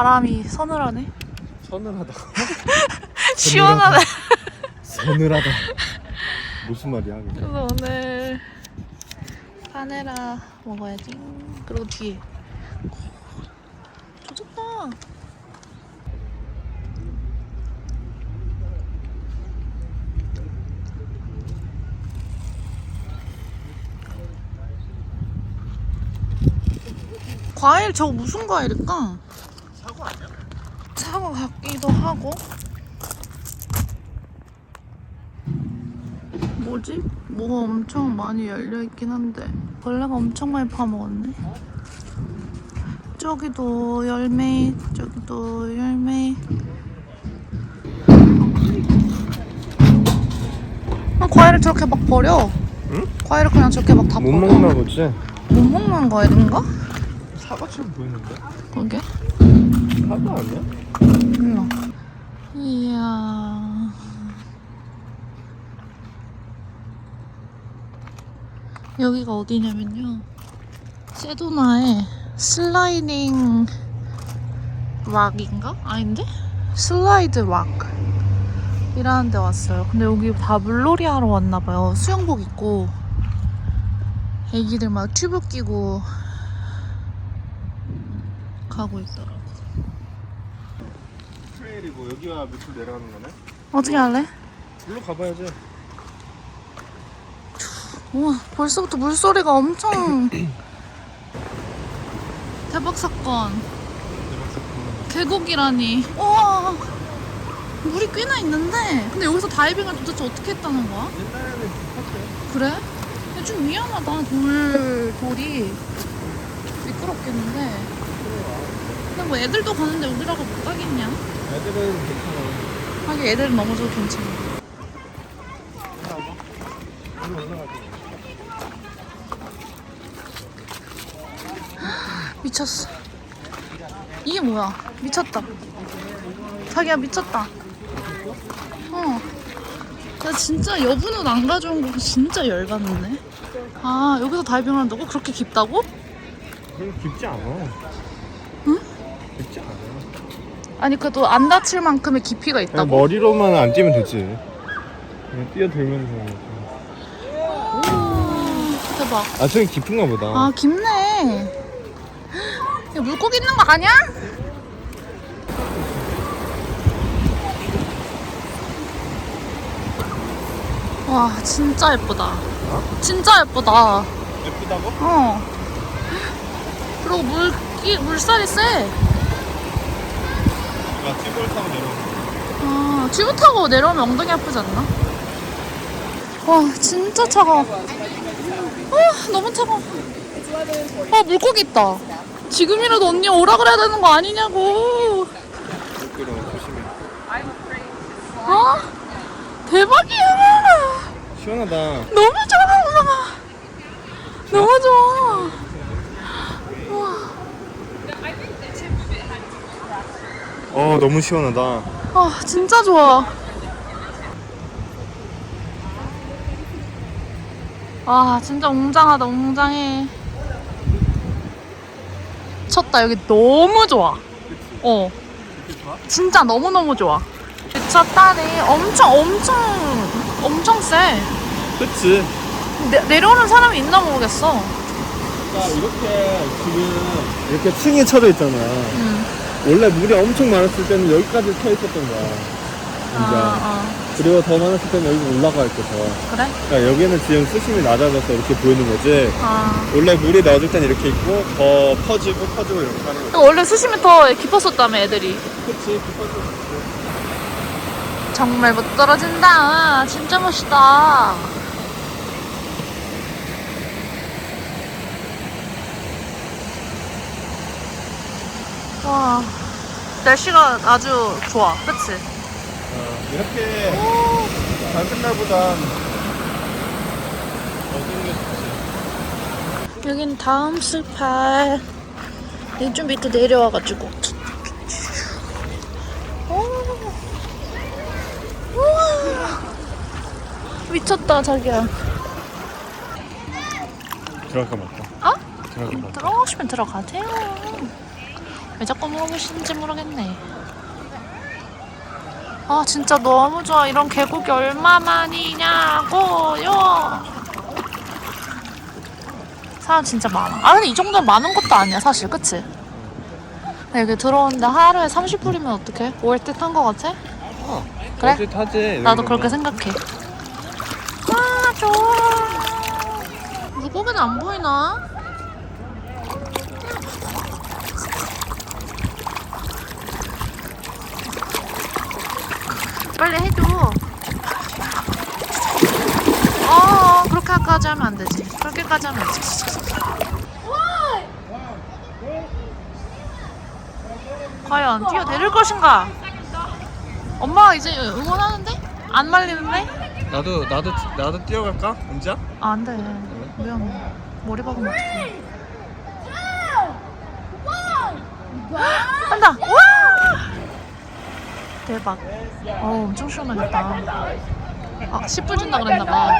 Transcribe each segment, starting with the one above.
바람이 서늘하네. 서늘하다. 시원하네. 서늘하다. 무슨 말이야? 그게? 그래서 오늘 파네라 먹어야지. 그리고 뒤에. 좋다. 과일 저거 무슨 과일일까? 아니야? 사과 같기도 하고 뭐지? 뭐가 엄청 많이 열려있긴 한데 벌레가 엄청 많이 파먹었네 저기도 열매 저기도 열매 아, 과일을 저렇게 막 버려 응? 과일을 그냥 저렇게 막다못 버려 먹나 보지? 못 먹는 과일인가? 사과처럼 보이는데? 그게? 사과 아니야? 몰라. 이야. 여기가 어디냐면요. 세도나의 슬라이딩 락인가? 아닌데? 슬라이드 락. 이라는 데 왔어요. 근데 여기 다 물놀이 하러 왔나봐요. 수영복 입고. 애기들 막 튜브 끼고 가고 있더라고. 트레일이고 여기가 밑으로 내려가는 거네? 어떻게 할래? 일로 가봐야지. 우와 벌써부터 물소리가 엄청 대박 사건 계곡이라니 우와 물이 꽤나 있는데 근데 여기서 다이빙을 도대체 어떻게 했다는 거야? 옛날에는 깊었대. 그래? 근데 좀 위험하다 돌 돌이 미끄럽겠는데 근데 뭐 애들도 가는데 우리라고 못 가겠냐? 애들은 괜찮아. 하긴 애들은 넘어져도 괜찮아. 미쳤어. 이게 뭐야? 미쳤다. 자기야 미쳤다. 어. 나 진짜 여분은 안 가져온 거 진짜 열받네. 아 여기서 다이빙 한다고? 그렇게 깊다고? 그럼 깊지 않아. 응? 깊지 않아. 아니 그래도 안 다칠 만큼의 깊이가 있다고? 머리로만 안 뛰면 되지. 그냥 뛰어들면서. 오, 대박. 아, 저기 깊은가 보다. 아 깊네. 야, 물고기 있는 거 아니야? 와 진짜 예쁘다. 진짜 예쁘다. 예쁘다고? 어. 그리고 물기 물살이 세. 나 튜브를 타고 내려오는 아 튜브 타고 내려오면 엉덩이 아프지 않나? 와 진짜 차가워. 아 너무 차가워. 아 물고기 있다. 지금이라도 언니 오라 그래야 되는 거 아니냐고. 미끄러 조심해. 아 대박이야. 시원하다. 너무 좋아 엄마가. 너무 좋아. 어, 너무 시원하다. 아 진짜 좋아. 와 진짜 웅장하다 웅장해. 쳤다 여기 너무 좋아. 어 진짜 너무 너무 좋아. 차 딸이 엄청 엄청 엄청 세. 그치? 내, 내려오는 사람이 있나 모르겠어. 그러니까 이렇게 지금 이렇게 층이 쳐져 있잖아. 응. 원래 물이 엄청 많았을 때는 여기까지 쳐 있었던 거야. 진짜. 아, 그리고 더 많았을 때는 여기 올라가 있고. 아 그래? 그러니까 여기는 지금 수심이 낮아져서 이렇게 보이는 거지. 아. 원래 물이 넣어줄 땐 이렇게 있고 더 퍼지고 퍼지고 이렇게 하는 거지. 원래 수심이 더 깊었었다며 애들이. 그치, 깊어지고. 정말 못 떨어진다. 진짜 멋있다. 와, 날씨가 아주 좋아. 그치? 어, 이렇게 밝은 날보단 어두운 게 좋지. 여긴 다음 스파. 이좀 밑에 내려와가지고. 미쳤다, 자기야. 들어갈까 말까? 어? 들어갈까 말까? 들어가시면 들어가세요. 왜 자꾸 물어보시는지 모르겠네. 아 진짜 너무 좋아. 이런 계곡이 얼마만이냐고요. 사람 진짜 많아. 아 근데 이 정도면 많은 것도 아니야 사실, 그치? 나 여기 들어오는데 하루에 30불이면 어떡해? 월듯한 거 같아? 그래? 어제 타지. 나도 그렇게 생각해. 아 좋아. 물고기는 안 보이나? 빨리 해줘. 어 그렇게까지 하면 안 되지. 그렇게까지 하면 안 되지. 과연 뛰어내릴 것인가? 엄마가 이제 응원하는데? 안 말리는데? 나도 나도 나도 뛰어갈까? 혼자? 아, 안 돼. 미안해. 머리 박으면 어떡해. 한다! 와! 대박. 어, 엄청 시원하겠다. 아, 10불 준다 그랬나 봐.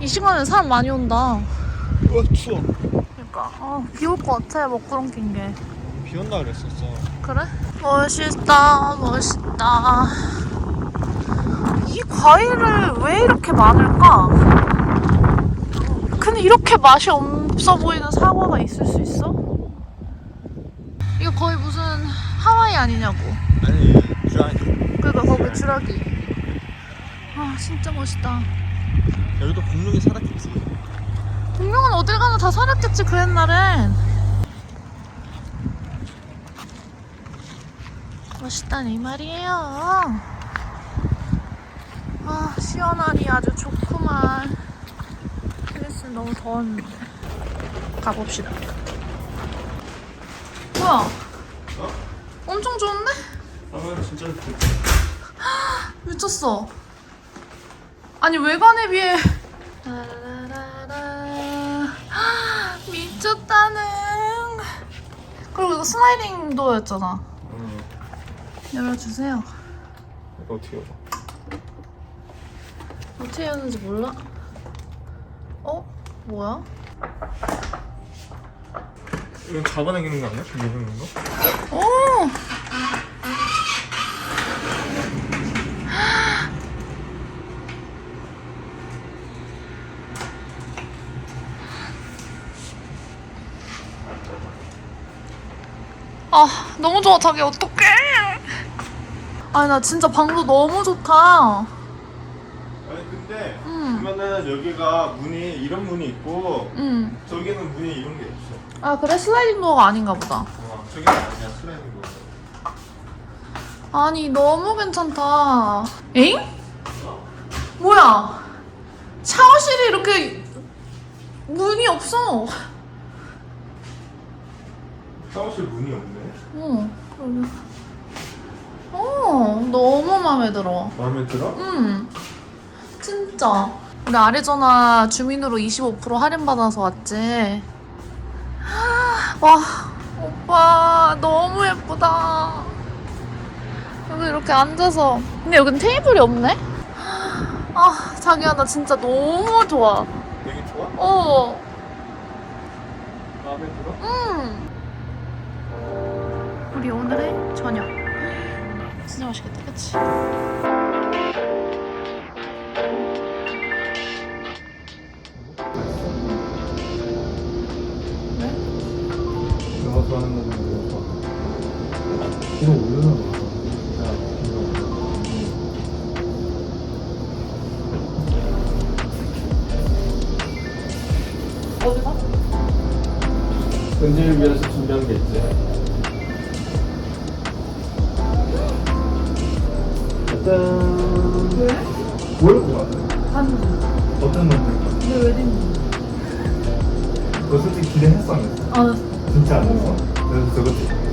이 시간에 사람 많이 온다. 어 추워. 그러니까, 어, 비올 것 같아, 먹구름 낀 게. 비 온다 그랬었어. 그래? 멋있다, 멋있다. 이 과일을 왜 이렇게 많을까? 근데 이렇게 맛이 없어 보이는 사과가 있을 수 있어? 이거 거의 무슨 하와이 아니냐고. 아니 주아니. 그러니까 거기 주라기. 아 진짜 멋있다. 여기도 공룡이 살았겠지. 공룡은 어딜 가나 다 살았겠지 그 옛날엔. 멋있다니 말이에요. 아 시원하니 아주 좋구만. 필리스는 너무 더웠는데. 가봅시다. 뭐야? 엄청 좋은데? 아 진짜 미쳤어. 아니 외관에 비해 라라라라. 미쳤다는. 그리고 이거 슬라이딩 도어였잖아. 응. 열어주세요. 이거 어떻게 해봐? 어떻게 하는지 몰라? 어? 뭐야? 이건 잡아당기는 거 아니야? 누르는 거? 오! 아, 너무 좋아, 자기 어떡해. 아니, 나 진짜 방도 너무 좋다. 아니 근데 음. 그러면은 여기가 문이 이런 문이 있고 응. 저기는 문이 이런 게 없어. 아, 그래? 슬라이딩 도어가 아닌가 보다. 어, 저기는 아니야 슬라이딩 거. 아니 너무 괜찮다. 에잉? 뭐야? 샤워실이 이렇게 문이 없어. 샤워실 문이 없네. 어, 그러게. 어, 너무 마음에 들어. 마음에 들어? 응, 진짜. 우리 아리조나 주민으로 25% 할인 받아서 왔지. 와, 오빠 너무 예쁘다. 여기 이렇게 앉아서. 근데 여긴 테이블이 없네? 아, 자기야 나 진짜 너무 좋아. 되게 좋아? 어, 마음에 들어? 음. 우리 오늘의 저녁. 진짜 맛있겠다, 그치? 이거 올려놔 이거. 어디 가? 은지를 위해서 준비한 게 있지. 짜잔. 왜? 뭘것 같아? 어떤 만들 내 웨딩. 너 솔직히 기대했어 안 했어? 아, 진짜 안 했어? 그래서 저거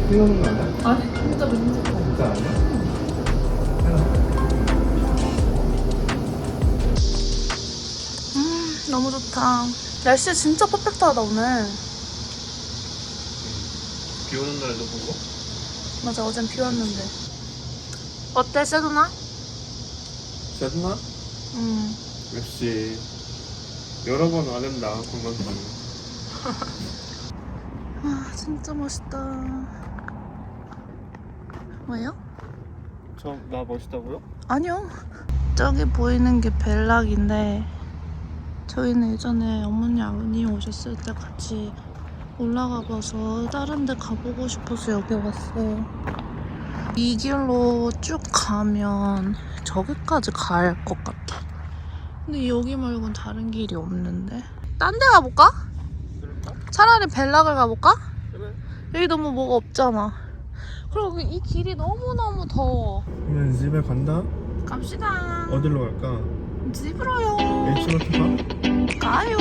생각는 거 아니야? 아니, 진짜 너무 좋다. 진짜 아니야? 음, 너무 좋다. 날씨 진짜 퍼펙트하다, 오늘. 비 오는 날도 보고? 맞아, 어젠 비 왔는데. 어때, 세도나? 짜증나? 음. 역시 여러 번안 한다 공간 가는 아 진짜 멋있다. 뭐예요? 저 나 멋있다고요? 아니요. 저기 보이는 게 벨락인데 저희는 예전에 어머니 아버님 오셨을 때 같이 올라가 봐서 다른 데 가보고 싶어서 여기 왔어요. 이 길로 쭉 가면 저기까지 갈것 같아. 근데 여기 말고는 다른 길이 없는데. 딴 데 가볼까? 차라리 벨락을 가볼까? 여기 너무 뭐가 없잖아. 그리고 이 길이 너무너무 더워. 그러면 집에 간다? 갑시다. 어디로 갈까? 집으로요. H마트 가? 가요.